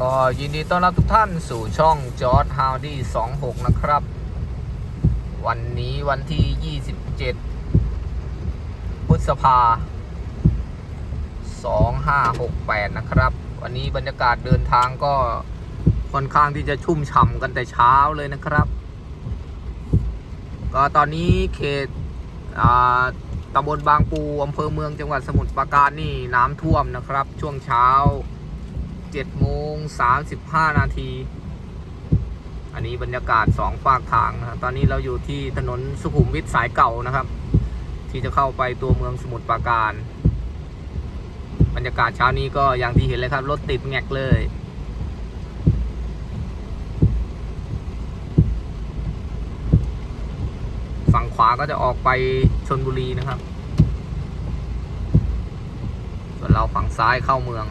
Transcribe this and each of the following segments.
ก็ยินดีต้อนรับทุกท่านสู่ช่องจอร์ดฮาวดี้26 นะครับ วันนี้วันที่ 27 พฤษภา 2568 นะครับ วันนี้บรรยากาศเดินทางก็ค่อนข้างที่จะชุ่มฉ่ำกันแต่เช้าเลยนะครับ ก็ตอนนี้เขตอ่าตำบลบางปูอำเภอเมืองจังหวัดสมุทรปราการนี่น้ำท่วมนะครับ ช่วงเช้า 7โมง35 นาที อันนี้บรรยากาศสองฝากทางนะตอนนี้เราอยู่ที่ถนนสุขุมวิทสายเก่านะครับ ที่จะเข้าไปตัวเมืองสมุทรปราการ บรรยากาศเช้านี้ก็อย่างที่เห็นเลยครับ รถติดแงกเลยฝั่งขวาก็จะออกไปชนบุรีนะครับ ส่วนเราฝั่งซ้ายเข้าเมือง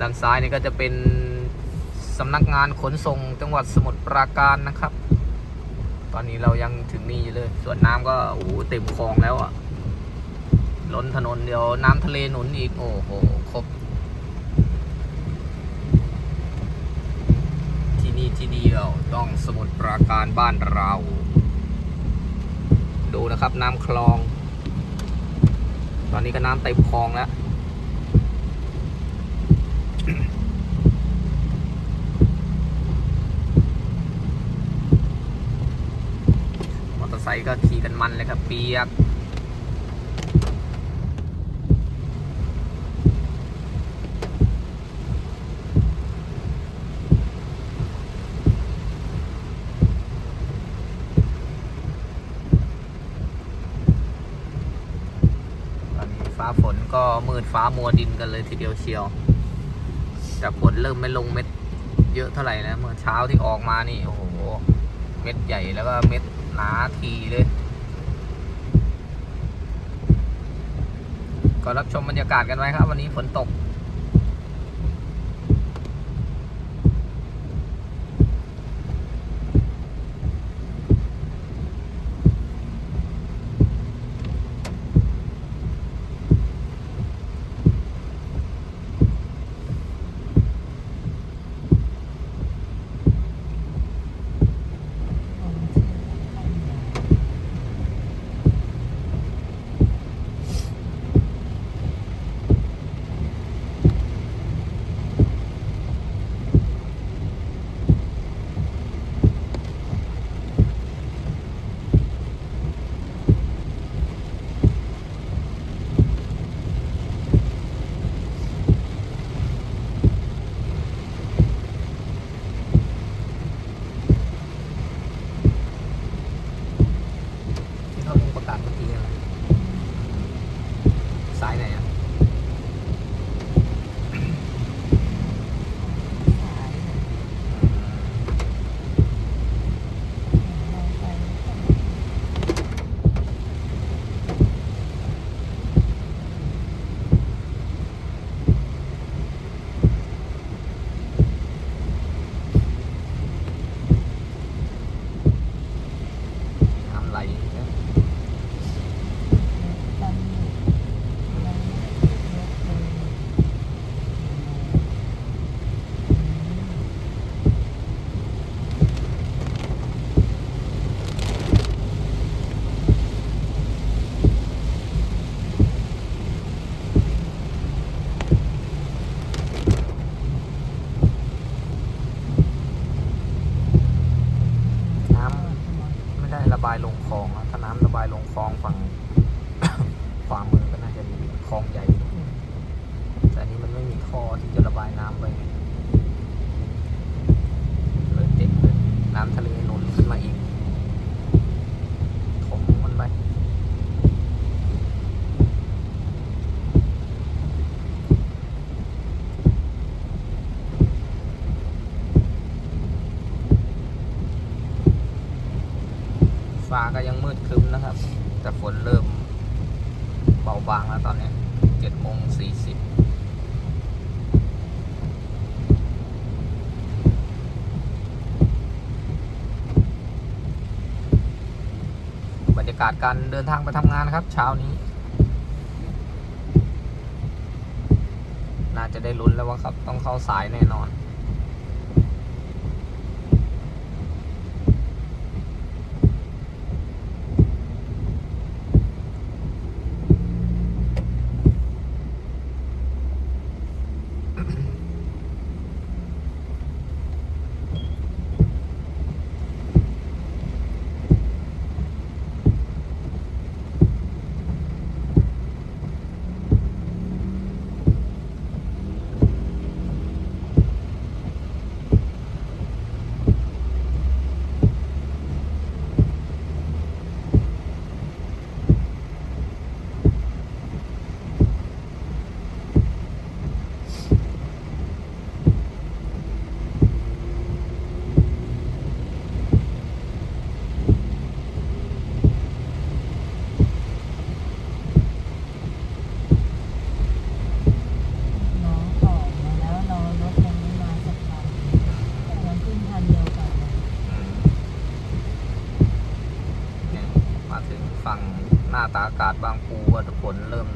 ด้านซ้ายนี่ก็จะเป็นสำนักงานขนส่งจังหวัดสมุทรปราการนะครับ ตอนนี้เรายังถึงนี่อยู่เลย ส่วนน้ำก็โอ้โหเต็มคลองแล้วอะ่ะ ล้นถนนเดี๋ยวน้ำทะเลหนุนอีกโอ้โหครบ ที่นี่ที่เดียวต้องสมุทรปราการบ้านเรา ดูนะครับน้ำคลอง ตอนนี้ก็น้ำเต็มคลองแล้ว มอเตอร์ไซค์ก็ขี่กันมันเลยครับเปียกตอนนี้ฟ้าฝนก็มืดฟ้ามัวดินกันเลยทีเดียวเชียว แต่ฝนเริ่มไม่ลงเม็ดเยอะเท่าไหร่นะเมื่อเช้าที่ออกมานี่โอ้โหเม็ดใหญ่แล้วก็เม็ดหนาทีเลย ก็รับชมบรรยากาศกันไว้ครับ วันนี้ฝนตกายลงคลองถ้าน้ำระบายลงคลองฝั่งขวามือก็น่าจะมีคลองใหญ่ แต่อันนี้มันไม่มีท่อที่จะระบายน้ำไปเลยเต็มเลยน้ำทะเลหนุนขึ้นมาอีก ก็ยังมืดคึ้มนะครับ แต่ฝนเริ่มเบาบางแล้วตอนนี้เจ็ดโมงสี่สิบบรรยากาศการเดินทางไปทำงานครับ เช้านี้ น่าจะได้ลุ้นแล้วว่าครับ ต้องเข้าสายแน่นอน 十六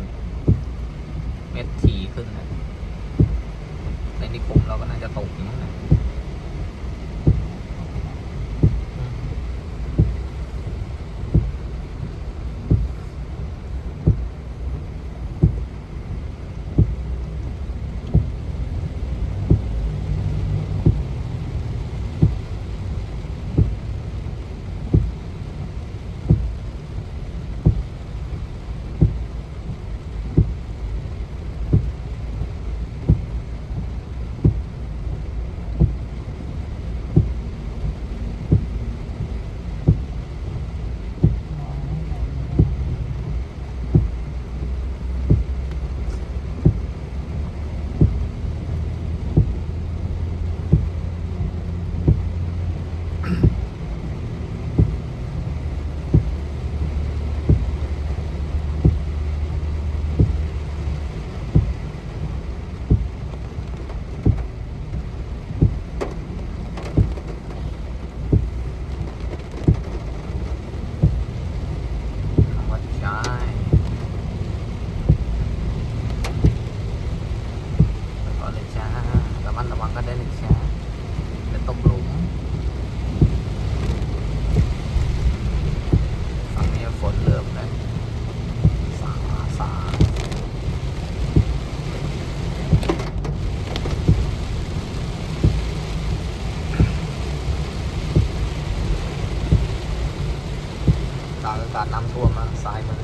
ซ้ายมื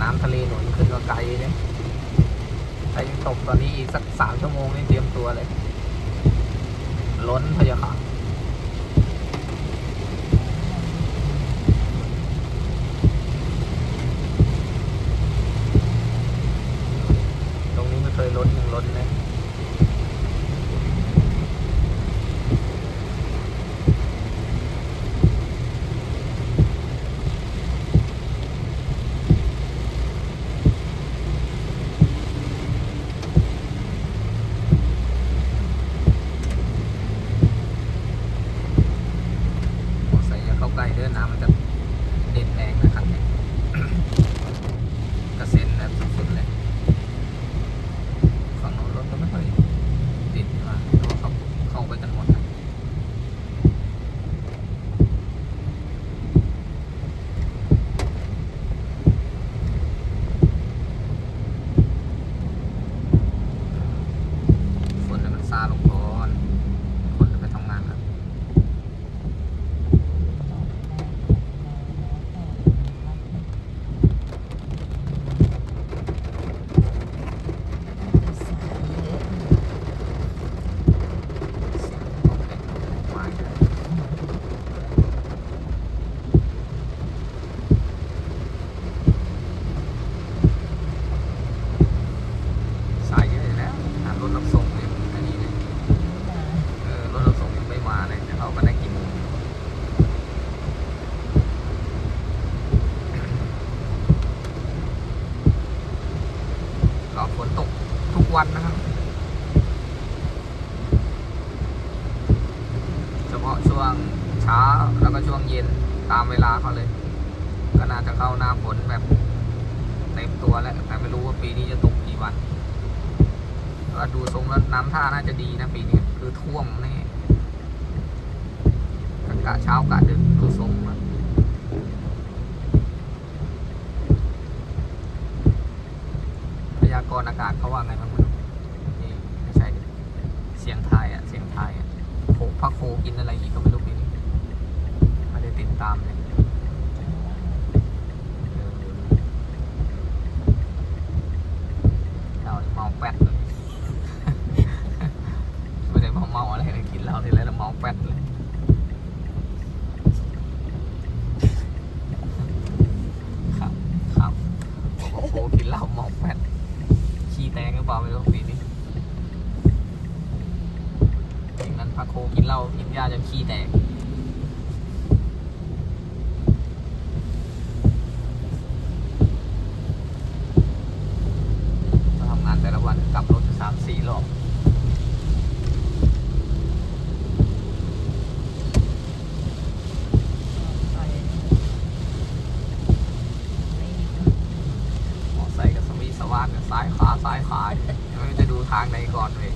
น้ำทะเลหนุนขึ้นมาไกลเลยถ้ายังตกตอนนี้อีกสักสามชั่วโมงนี่เตรียมตัวเลย ล้นพยาค่ะ กะเช้ากะดึกดูทรงแล้วพยากรณ์อากาศเขาว่าไงบ้างไม่รู้นี่ไม่ใช่เสียงไทยอะเสียงไทยอะโคพระโคกินอะไรอีกก็ไม่รู้ปีนี้ไม่ได้ติดตามเลยเราเมาแป๊ดเลยไม่ได้เมาเมาอะไรเลยกินเหล้าทีไรแล้วเมาแป๊ดเลย ครับครับบอกว่าโค กินเหล้าเมาแป๊ดขี้แตงหรือเปล่าไม่รู้ปีนี้อย่างนั้นพาโคกินเหล้ากินยาจนขี้แตกทำงานแต่ละวันกลับรถสามสี่รอบ ไปไม่ มอไซค์กับสวีสวาดกับซ้ายขวาซ้ายขวาไม่รู้จะดู ทางไหนก่อนเลย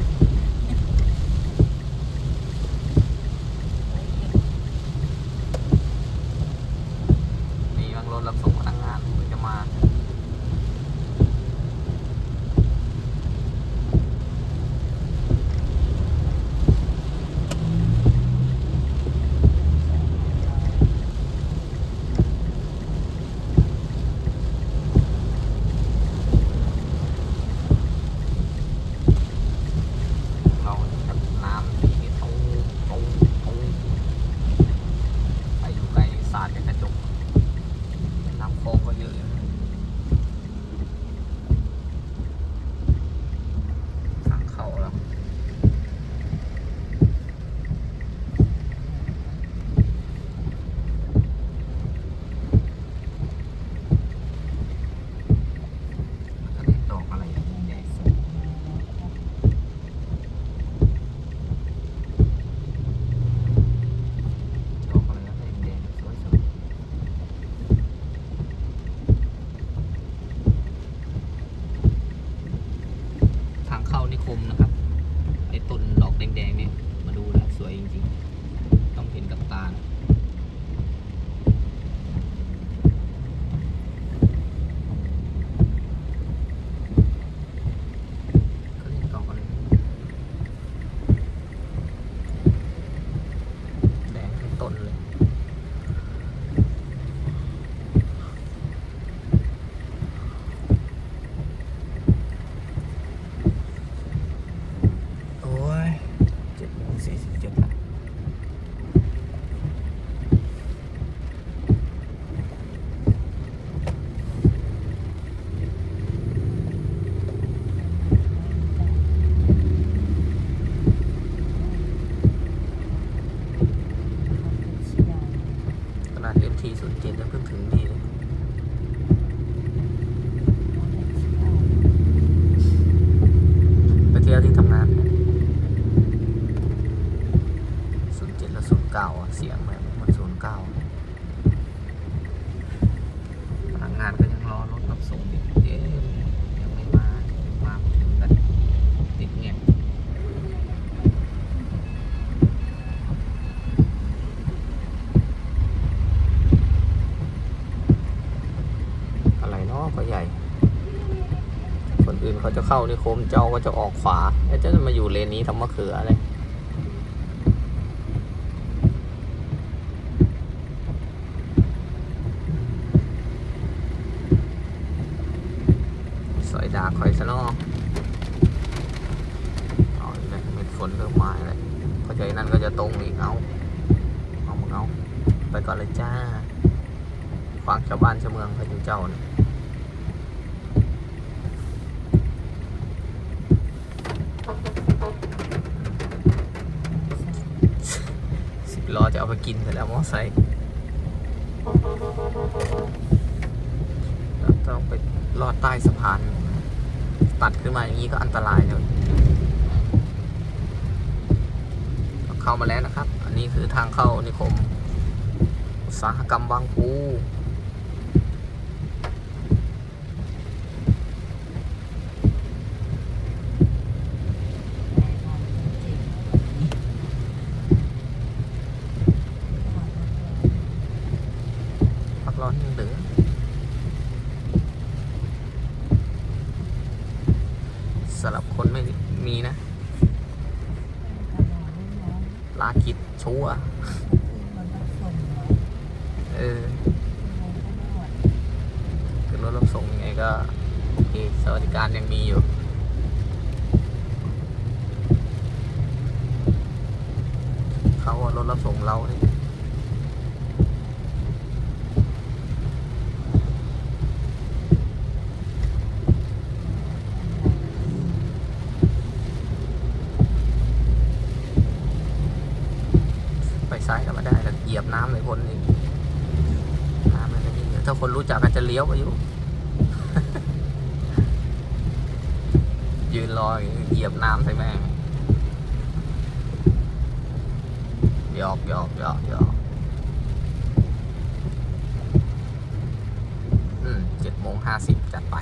มีบางรถรับส่งพนักงานมันจะมา เรากับน้ำที่นี่ตู้ตู้ตู้ไปอยู่ไกลสาดกับกระจก น้ำโค้งก็เยอะอยู่ทางเข้าแล้ว อันนี้ดอกอะไรใหญ่สุดดอกอะไรนะแดงๆสวยสุด ทางเข้านิ คมนะครับ ไอ้ต้นดอกแดงๆเนี่ยมาดูแล้วสวยจริงๆ ต้องเห็นกับตานะเขาเรียกดอกอะไรแดงทั้งต้นเลย โอ้ย เจ็ดโมงสี่สิบเจ็ดละขนาดเอ็มทีศูนย์เจ็ดยังเพิ่งถึงนี่เลยไปเที่ยวที่ทำงานศูนย์เจ็ดและศูนย์เก้าอะเสียงแบบเหมันศูนย์เก้าพนักงานก็ยังรอรถรับส่งอยู่เอ๊ะยังไม่มามาไม่ถึงกันติดเงียบอะไรเนาะก็ใหญ่ คนอื่นเขา จะเข้านิคมเจ้าก็จะออกขวาแล้วเจะมาอยู่เลนนี้ทำมะเขืออะไรสอยดาคอยซะเนอเอาอีกแล้วเม็ดฝนเริ่มมาเลยเพราะฉะนั้นก็จะตรงอีกเอาเอามึงเอาไปก่อนเลยจ้าฝากชาวบ้านชาวเมืองพระเจ้าเนี่ย รอจะเอาไปกินแต่แล้วมอไซค์ต้องไปลอดใต้สะพาน ตัดขึ้นมาอย่างนี้ก็อันตรายเลยเข้ามาแล้วนะครับ อันนี้คือทางเข้านิคมอุตสาหกรรมบางปู สำหรับคนไม่มีนะ ตลาดรุ่นน้อง ลากิจชัวร์ ที่มันรับส่งไว้ เออ เราก็ไม่ไหว คือ รถรับส่งยังไงก็โอเคสวัสดิการยังมีอยู่เขาอะรถรับส่งเราเนี่ยไปซ้ายก็ไม่ได้แล้วเหยียบน้ำเลยคนนี่น้ำมันไม่มีถ้าคนรู้จักก็จะเลี้ยวไปอยู่ ยืนรอยเหยียบน้ำใส่แม่หยอกหยอกหยอกหยอกอืมเจ็ดโมงห้าสิบจัดไป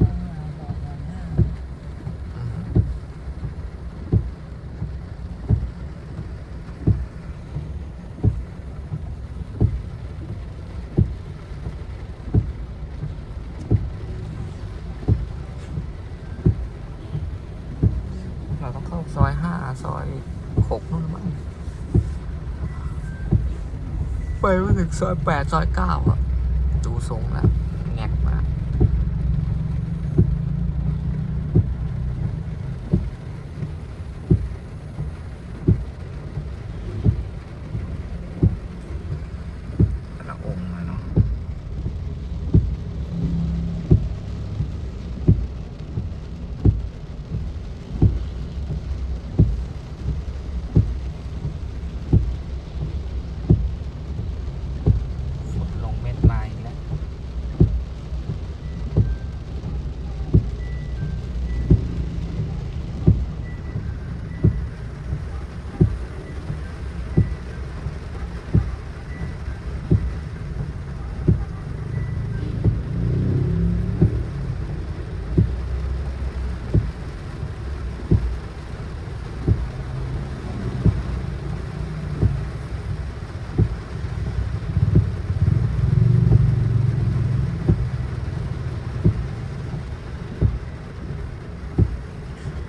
ต้องมาบอกก่อนหน้า อืมเราต้องเข้าซ อยห้อยหกนู่นมั้งไปไม่ถึงซอยแปดซอยเก้าอะดูทรงแล้วแงกมาก แต่ละองค์อะเนาะฝนลงเม็ดมาอีกแล้ว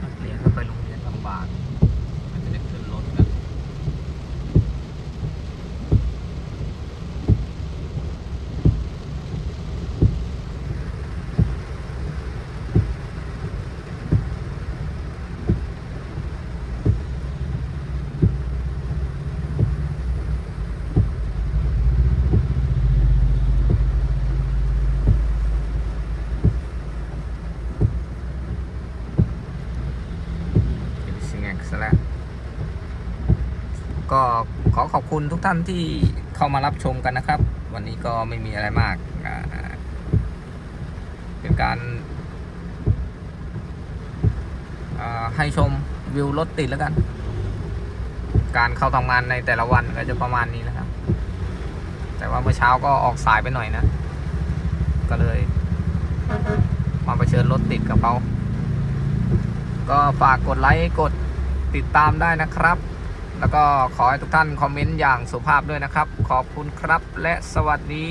นักเรียนก็ไปโรงเรียนลำบากมันจะได้ขึ้นรถกัน เห็นสิงแงกซะแล้ว ก็ขอขอบคุณทุกท่านที่เข้ามารับชมกันนะครับ วันนี้ก็ไม่มีอะไรมาก เป็นการให้ชมวิวรถติดแล้วกัน การเข้าทำงานในแต่ละวันก็จะประมาณนี้นะครับ แต่ว่าเมื่อเช้าก็ออกสายไปหน่อยนะ ก็เลย มาเผชิญรถติดกับเขาก็ฝากกดไลค์กดติดตามได้นะครับ แล้วก็ขอให้ทุกท่านคอมเมนต์อย่างสุภาพด้วยนะครับ ขอบคุณครับและสวัสดี